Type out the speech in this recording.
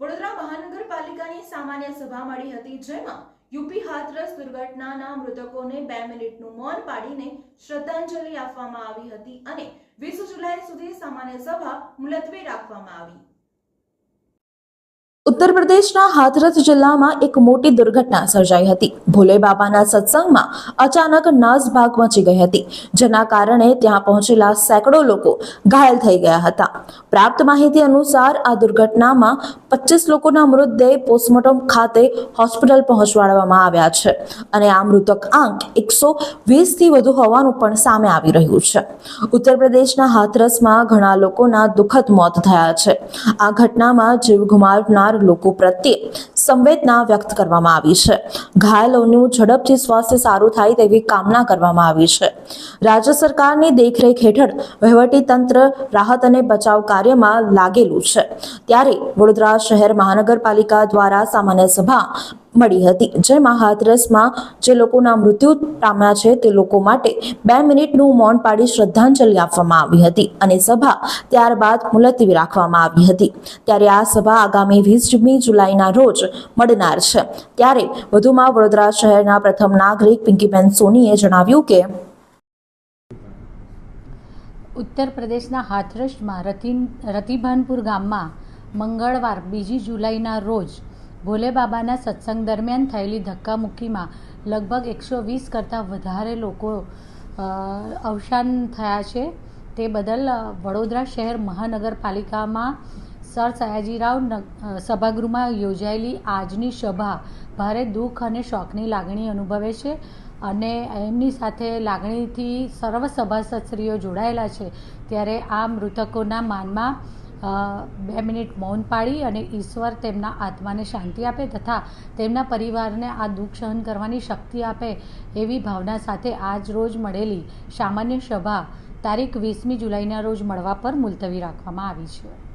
વડોદરા મહાનગરપાલિકાની સામાન્ય સભા મળી હતી, જેમાં યુપી હાથરસ દુર્ઘટનાના મૃતકોને બે મિનિટનું મૌન પાડીને શ્રદ્ધાંજલિ આપવામાં આવી હતી અને વીસ જુલાઈ સુધી સામાન્ય સભા મુલતવી રાખવામાં આવી. ઉત્તર પ્રદેશના હાથરસ જિલ્લામાં એક મોટી દુર્ઘટના સર્જાઈ હતી. ભોલે બાબાના સત્સંગમાં અચાનક નાસભાગ મચી ગઈ હતી. જેના કારણે ત્યાં પહોંચેલા સેંકડો લોકો ઘાયલ થઈ ગયા હતા. પ્રાપ્ત માહિતી અનુસાર આ દુર્ઘટનામાં પચીસ લોકોના મૃતદેહ પોસ્ટમોર્ટમ ખાતે હોસ્પિટલ પહોંચવાડવામાં આવ્યા છે અને આ મૃતક આંક એકસો વીસથી વધુ હોવાનું પણ સામે આવી રહ્યું છે. ઉત્તર પ્રદેશના હાથરસમાં ઘણા લોકોના દુઃખદ મોત થયા છે. આ ઘટનામાં જીવ ગુમાવનાર લોકો પ્રત્યે સંવેદના વ્યક્ત કરવામાં આવી છે. ઘાયલોનું ઝડપથી સ્વાસ્થ્ય સારું થાય તેવી કામના કરવામાં આવી છે. રાજ્ય સરકારની દેખરેખ હેઠળ વહીવટી તંત્ર રાહત અને બચાવ કાર્યમાં લાગેલું છે. ત્યારે વડોદરા શહેર મહાનગરપાલિકા દ્વારા સામાન્ય સભા મળી હતી. જેમાં હાથરસમાં જે લોકોના મૃત્યુ પામ્યા છે તે લોકો માટે બે મિનિટનું મૌન પાડી શ્રદ્ધાંજલિ આપવામાં આવી હતી અને સભા ત્યારબાદ મુલતવી રાખવામાં આવી હતી. ત્યારે આ સભા આગામી વીસમી જુલાઈના રોજ મળનાર છે. ત્યારે વધુમાં વડોદરા શહેરના પ્રથમ નાગરિક પિંકીબેન સોનીએ જણાવ્યું કે, ઉત્તર પ્રદેશના હાથરસમાં રતિન, રતિભાનપુર ગામમાં મંગળવાર, બીજી જુલાઈના રોજ ભોલે બાબાના સત્સંગ દરમિયાન થયેલી ધક્કામુક્કીમાં લગભગ એકસો વીસ કરતાં વધારે લોકો અવસાન થયા છે. તે બદલ વડોદરા શહેર મહાનગરપાલિકામાં સર સયાજીરાવ સભાગૃહમાં યોજાયેલી આજની સભા ભારે દુઃખ અને શોકની લાગણી અનુભવે છે અને એમની સાથે લાગણીથી સર્વ સભાસદશ્રીઓ જોડાયેલા છે. ત્યારે આ મૃતકોના માનમાં બે મિનિટ મૌન પાળી અને ઈશ્વર તેમના આત્માને શાંતિ આપે તથા તેમના પરિવારને આ દુઃખ સહન કરવાની શક્તિ આપે એવી ભાવના સાથે આજ રોજ મળેલી સામાન્ય સભા તારીખ વીસમી જુલાઈના રોજ મળવા પર મુલતવી રાખવામાં આવી છે.